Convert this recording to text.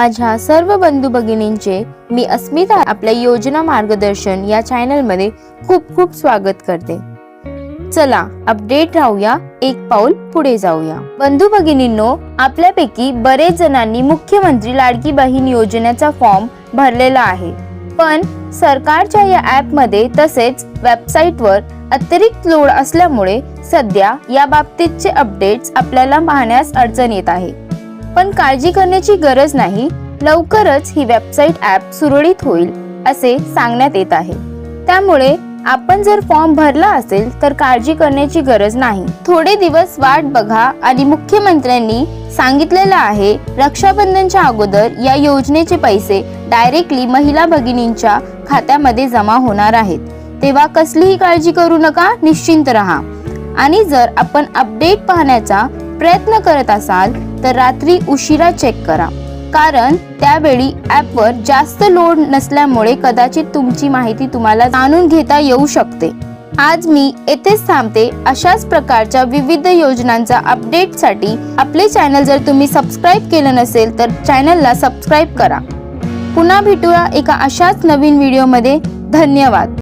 माझ्या सर्व बंधू भगिनींचे मी अस्मिता आपल्या योजना मार्गदर्शन या चॅनलमध्ये खूप खूप स्वागत करते. चला अपडेट राहूया. एक पाऊल पुढे जाऊया. बंधू भगिनींनो आपल्यापैकी बरेच जणांनी मुख्यमंत्री लाडकी बहीण योजनेचा फॉर्म भरलेला आहे. पण सरकारच्या या ऍपमध्ये तसेच वेबसाईटवर अतिरिक्त लोड असल्यामुळे सध्या या बाबतीतचे अपडेट्स आपल्याला पाहण्यास अडचण येत आहे. पण काळजी करण्याची गरज नाही. लवकरच ही वेबसाईट ऍप सुरळीत होईल असे सांगण्यात येत आहे. त्यामुळे आपण जर फॉर्म भरला असेल तर काळजी करण्याची गरज नाही. थोडे दिवस वाट बघा आणि मुख्यमंत्र्यांनी सांगितलेलं आहे रक्षाबंधनच्या अगोदर या योजनेचे पैसे डायरेक्टली महिला भगिनींच्या खात्यामध्ये जमा होणार आहेत. तेव्हा कसलीही काळजी करू नका निश्चिंत राहा. आणि जर आपण अपडेट पाहण्याचा प्रयत्न करत असाल तर रात्री उशिरा चेक करा. कारण त्यावेळी ॲपवर जास्त लोड नसल्यामुळे कदाचित तुमची माहिती तुम्हाला जाणून घेता येऊ शकते. आज मी येथेच थांबते अशाच प्रकारच्या विविध योजनांचा अपडेटसाठी आपले चॅनल जर तुम्ही सबस्क्राईब केलं नसेल तर चॅनलला सबस्क्राईब करा. पुन्हा भेटूया एका अशाच नवीन व्हिडिओमध्ये धन्यवाद.